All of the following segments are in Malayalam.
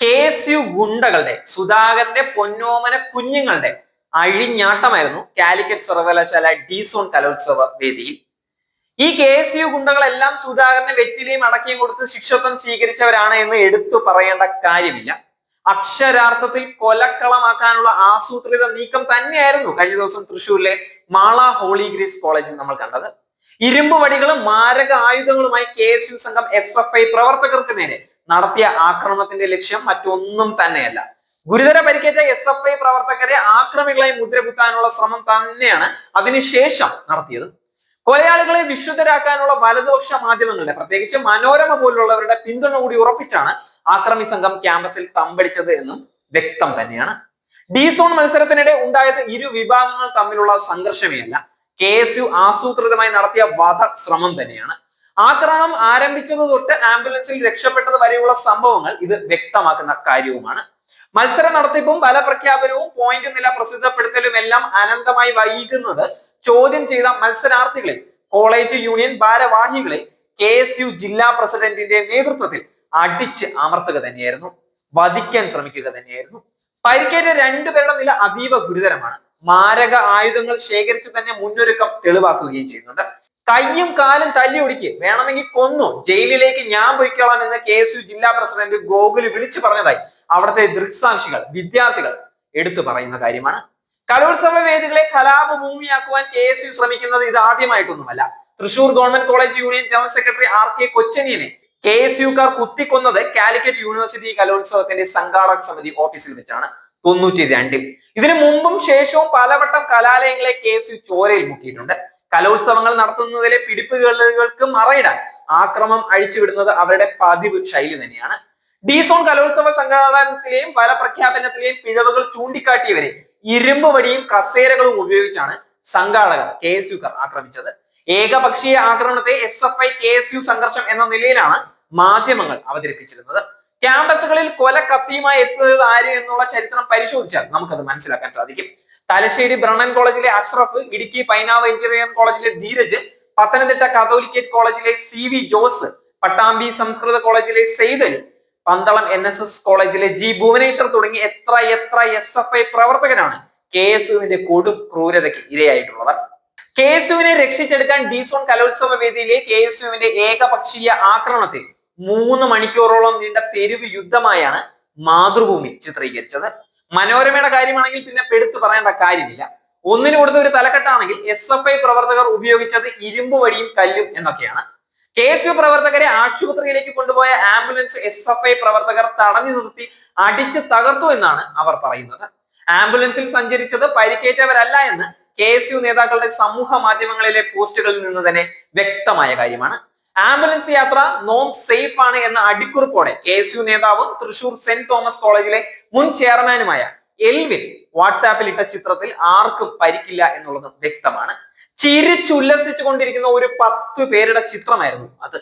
കെ എസ് യു ഗുണ്ടകളുടെ സുധാകരന്റെ പൊന്നോമന കുഞ്ഞുങ്ങളുടെ അഴിഞ്ഞാട്ടമായിരുന്നു കാലിക്കറ്റ് സർവകലാശാല ഡിസോൺ കലോത്സവ വേദിയിൽ. ഈ കെ എസ് യു ഗുണ്ടകളെല്ലാം സുധാകരനെ വെറ്റിലെയും അടക്കിയും കൊടുത്ത് ശിക്ഷത്വം സ്വീകരിച്ചവരാണ് എന്ന് എടുത്തു പറയേണ്ട കാര്യമില്ല. അക്ഷരാർത്ഥത്തിൽ കൊലക്കളമാക്കാനുള്ള ആസൂത്രിത നീക്കം തന്നെയായിരുന്നു കഴിഞ്ഞ ദിവസം തൃശ്ശൂരിലെ മാള ഹോളി ഗ്രീസ് കോളേജിൽ നമ്മൾ കണ്ടത്. ഇരുമ്പ് വടികളും മാരക ആയുധങ്ങളുമായി കെ എസ് യു സംഘം എസ് എഫ് ഐ പ്രവർത്തകർക്ക് നേരെ നടത്തിയ ആക്രമണത്തിന്റെ ലക്ഷ്യം മറ്റൊന്നും തന്നെയല്ല. ഗുരുതര പരിക്കേറ്റ എസ് എഫ് ഐ പ്രവർത്തകരെ ആക്രമികളായി മുദ്രകുത്താനുള്ള ശ്രമം തന്നെയാണ് അതിനുശേഷം നടത്തിയത്. കൊലയാളികളെ വിശുദ്ധരാക്കാനുള്ള വലതുപക്ഷ മാധ്യമങ്ങളുടെ പ്രത്യേകിച്ച് മനോരമ പോലുള്ളവരുടെ പിന്തുണ കൂടി ഉറപ്പിച്ചാണ് ആക്രമി സംഘം ക്യാമ്പസിൽ തമ്പടിച്ചത് എന്നും വ്യക്തം തന്നെയാണ്. ഡി സോൺ മത്സരത്തിനിടെ ഉണ്ടായത് ഇരു വിഭാഗങ്ങൾ തമ്മിലുള്ള സംഘർഷമേ അല്ല കെ എസ് യു ആസൂത്രിതമായി നടത്തിയ വധ ശ്രമം തന്നെയാണ്. ആക്രമണം ആരംഭിച്ചത് തൊട്ട് ആംബുലൻസിൽ രക്ഷപ്പെട്ടത് വരെയുള്ള സംഭവങ്ങൾ ഇത് വ്യക്തമാക്കുന്ന കാര്യവുമാണ്. മത്സര നടത്തിപ്പും ഫലപ്രഖ്യാപനവും പോയിന്റ് നില പ്രസിദ്ധപ്പെടുത്തലും എല്ലാം അനന്തമായി വൈകുന്നത് ചോദ്യം ചെയ്ത മത്സരാർത്ഥികളെ കോളേജ് യൂണിയൻ ഭാരവാഹികളെ കെ എസ് യു ജില്ലാ പ്രസിഡന്റിന്റെ നേതൃത്വത്തിൽ അടിച്ച് അമർത്തുക തന്നെയായിരുന്നു. വധിക്കാൻ ശ്രമിക്കുക തന്നെയായിരുന്നു. പരിക്കേറ്റ രണ്ടുപേരുടെ നില അതീവ ഗുരുതരമാണ്. മാരക ആയുധങ്ങൾ ശേഖരിച്ച് തന്നെ മുന്നൊരുക്കം തെളിവാക്കുകയും ചെയ്യുന്നുണ്ട്. കയ്യും കാലും തല്ലി ഒടുക്കി. വേണമെങ്കിൽ കൊന്നു. ജയിലിലേക്ക് ഞാൻ പൊയ്ക്കോളാം എന്ന് കെ എസ് യു ജില്ലാ പ്രസിഡന്റ് ഗോകുൽ വിളിച്ചു പറഞ്ഞതായി അവിടുത്തെ ദൃക്സാക്ഷികൾ വിദ്യാർത്ഥികൾ എടുത്തു പറയുന്ന കാര്യമാണ്. കലോത്സവ വേദികളെ കലാപഭൂമിയാക്കുവാൻ കെ എസ് യു ശ്രമിക്കുന്നത് ഇത് ആദ്യമായിട്ടൊന്നുമല്ല. Thrissur government college union general secretary R K കൊച്ചനിയനെ K S യുക്കാർ കുത്തിക്കൊന്നത് കാലിക്കറ്റ് യൂണിവേഴ്സിറ്റി കലോത്സവത്തിന്റെ സംഘാടക സമിതി ഓഫീസിൽ വെച്ചാണ്. തൊണ്ണൂറ്റി രണ്ടിൽ ഇതിനു മുമ്പും ശേഷവും പലവട്ടം കലാലയങ്ങളെ കെ ചോരയിൽ മുക്കിയിട്ടുണ്ട്. കലോത്സവങ്ങൾ നടത്തുന്നതിലെ പിടിപ്പുകൾക്ക് മറയിടാൻ ആക്രമം അഴിച്ചുവിടുന്നത് അവരുടെ പതിവ് ശൈലി തന്നെയാണ്. ഡി സോൺ കലോത്സവ സംഘാടനത്തിലെയും ഫലപ്രഖ്യാപനത്തിലെയും പിഴവുകൾ ചൂണ്ടിക്കാട്ടിയവരെ ഇരുമ്പ് വടിയും കസേരകളും ഉപയോഗിച്ചാണ് സംഘാടകർ കെ എസ് യുക്കാർ ആക്രമിച്ചത്. ഏകപക്ഷീയ ആക്രമണത്തെ S F I K S U സംഘർഷം എന്ന നിലയിലാണ് മാധ്യമങ്ങൾ അവതരിപ്പിച്ചിരുന്നത്. ക്യാമ്പസുകളിൽ കൊല കത്തിയുമായി എത്തുന്നത് ആര് എന്നുള്ള ചരിത്രം പരിശോധിച്ചാൽ നമുക്കത് മനസ്സിലാക്കാൻ സാധിക്കും. തലശ്ശേരി ബ്രണൻ കോളേജിലെ അഷ്റഫ് ഇടുക്കി പൈനാവ് എഞ്ചിനീയറിംഗ് കോളേജിലെ ധീരജ് പത്തനംതിട്ട കാതോലിക്കേറ്റ് കോളേജിലെ സി വി ജോസ് പട്ടാമ്പി സംസ്കൃത കോളേജിലെ Sayed Pandalam N S S കോളേജിലെ ജി ഭുവനേശ്വർ തുടങ്ങി എത്ര എത്ര എസ് എഫ് ഐ പ്രവർത്തകരാണ് കെ എസ് യുവിന്റെ കൊടും ക്രൂരതയ്ക്ക് ഇരയായിട്ടുള്ളവർ. കെ എസ് യുവിനെ രക്ഷിച്ചെടുക്കാൻ ഡിസോൺ കലോത്സവ വേദിയിലെ കെ എസ് യുവിന്റെ ഏകപക്ഷീയ ആക്രമണത്തിൽ മൂന്ന് മണിക്കൂറോളം നീണ്ട തെരുവ് യുദ്ധമായാണ് മാതൃഭൂമി ചിത്രീകരിച്ചത്. മനോരമയുടെ കാര്യമാണെങ്കിൽ പിന്നെ പെടുത്തു പറയേണ്ട കാര്യമില്ല. ഒന്നിനു കൊടുത്ത ഒരു തലക്കെട്ടാണെങ്കിൽ എസ് എഫ് ഐ പ്രവർത്തകർ ഉപയോഗിച്ചത് ഇരുമ്പ് വഴിയും കല്ലും എന്നൊക്കെയാണ്. കെ എസ് യു പ്രവർത്തകരെ ആശുപത്രിയിലേക്ക് കൊണ്ടുപോയ ആംബുലൻസ് എസ് എഫ് ഐ പ്രവർത്തകർ തടഞ്ഞു നിർത്തി അടിച്ചു തകർത്തു എന്നാണ് അവർ പറയുന്നത്. ആംബുലൻസിൽ സഞ്ചരിച്ചത് പരിക്കേറ്റവരല്ല എന്ന് കെ എസ് യു നേതാക്കളുടെ സമൂഹ മാധ്യമങ്ങളിലെ പോസ്റ്റുകളിൽ നിന്ന് തന്നെ വ്യക്തമായ കാര്യമാണ്. ആംബുലൻസ് യാത്ര നോൺ സേഫ് ആണ് എന്ന അടിക്കുറിപ്പോടെ കെ എസ് യു നേതാവും തൃശൂർ സെന്റ് തോമസ് കോളേജിലെ മുൻ ചെയർമാനുമായ എൽവിൻ വാട്സാപ്പിൽ ഇട്ട ചിത്രത്തിൽ ആർക്കും പരിക്കില്ല എന്നുള്ളത് വ്യക്തമാണ്. ചിരിച്ചുല്ലസിച്ചു കൊണ്ടിരിക്കുന്ന ഒരു പത്ത് പേരുടെ ചിത്രമായിരുന്നു അത്.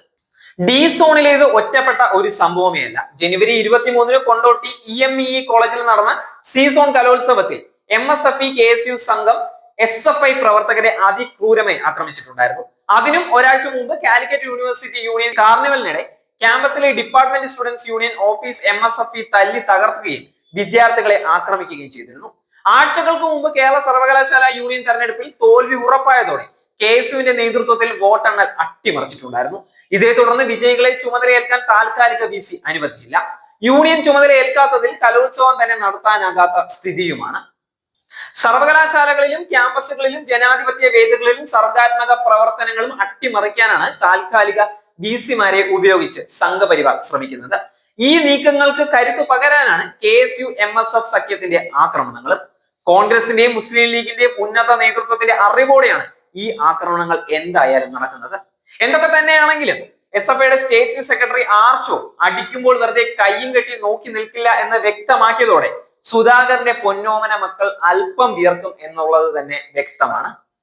ഡി സോണിലേത് ഒറ്റപ്പെട്ട ഒരു സംഭവമേ അല്ല. ജനുവരി ഇരുപത്തിമൂന്നിന് കൊണ്ടോട്ടി ഇ എം ഇ കോളേജിൽ നടന്ന സീസോൺ കലോത്സവത്തിൽ എം എസ് എഫ് ഇ കെ എസ് യു സംഘം എസ് എഫ് ഐ പ്രവർത്തകരെ അതിക്രൂരമായി ആക്രമിച്ചിട്ടുണ്ടായിരുന്നു. അതിനും ഒരാഴ്ച മുമ്പ് കാലിക്കറ്റ് യൂണിവേഴ്സിറ്റി യൂണിയൻ കാർണിവലിനിടെ ക്യാമ്പസിലെ department students union office M S F E തല്ലി തകർക്കുകയും വിദ്യാർത്ഥികളെ ആക്രമിക്കുകയും ചെയ്തിരുന്നു. ആഴ്ചകൾക്ക് മുമ്പ് കേരള സർവകലാശാല യൂണിയൻ തെരഞ്ഞെടുപ്പിൽ തോൽവി ഉറപ്പായതോടെ കെ എസ് യുവിന്റെ നേതൃത്വത്തിൽ വോട്ടെണ്ണൽ അട്ടിമറിച്ചിട്ടുണ്ടായിരുന്നു. ഇതേ തുടർന്ന് വിജയികളെ ചുമതലയേൽക്കാൻ താൽക്കാലിക വി സി അനുവദിച്ചില്ല. യൂണിയൻ ചുമതല ഏൽക്കാത്തതിൽ കലോത്സവം തന്നെ നടത്താനാകാത്ത സ്ഥിതിയുമാണ്. സർവകലാശാലകളിലും ക്യാമ്പസുകളിലും ജനാധിപത്യ വേദികളിലും സർഗാത്മക പ്രവർത്തനങ്ങളും അട്ടിമറിക്കാനാണ് താൽക്കാലിക വി സിമാരെ ഉപയോഗിച്ച് സംഘപരിവാർ ശ്രമിക്കുന്നത്. ഈ നീക്കങ്ങൾക്ക് കരുത്തു പകരാനാണ് K S U M S F സഖ്യത്തിന്റെ ആക്രമണങ്ങൾ. കോൺഗ്രസിന്റെയും മുസ്ലിം ലീഗിന്റെയും ഉന്നത നേതൃത്വത്തിന്റെ അറിവോടെയാണ് ഈ ആക്രമണങ്ങൾ എന്തായാലും നടക്കുന്നത്. എന്തൊക്കെ തന്നെയാണെങ്കിലും എസ് എഫ് ഐയുടെ സ്റ്റേറ്റ് സെക്രട്ടറി ആർഷോ അടിക്കുമ്പോൾ വെറുതെ കയ്യും കെട്ടി നോക്കി നിൽക്കില്ല എന്ന് വ്യക്തമാക്കിയതോടെ സുധാകരന്റെ പൊന്നോമന മക്കൾ അല്പം വിയർക്കും എന്നുള്ളത് തന്നെ വ്യക്തമാണ്.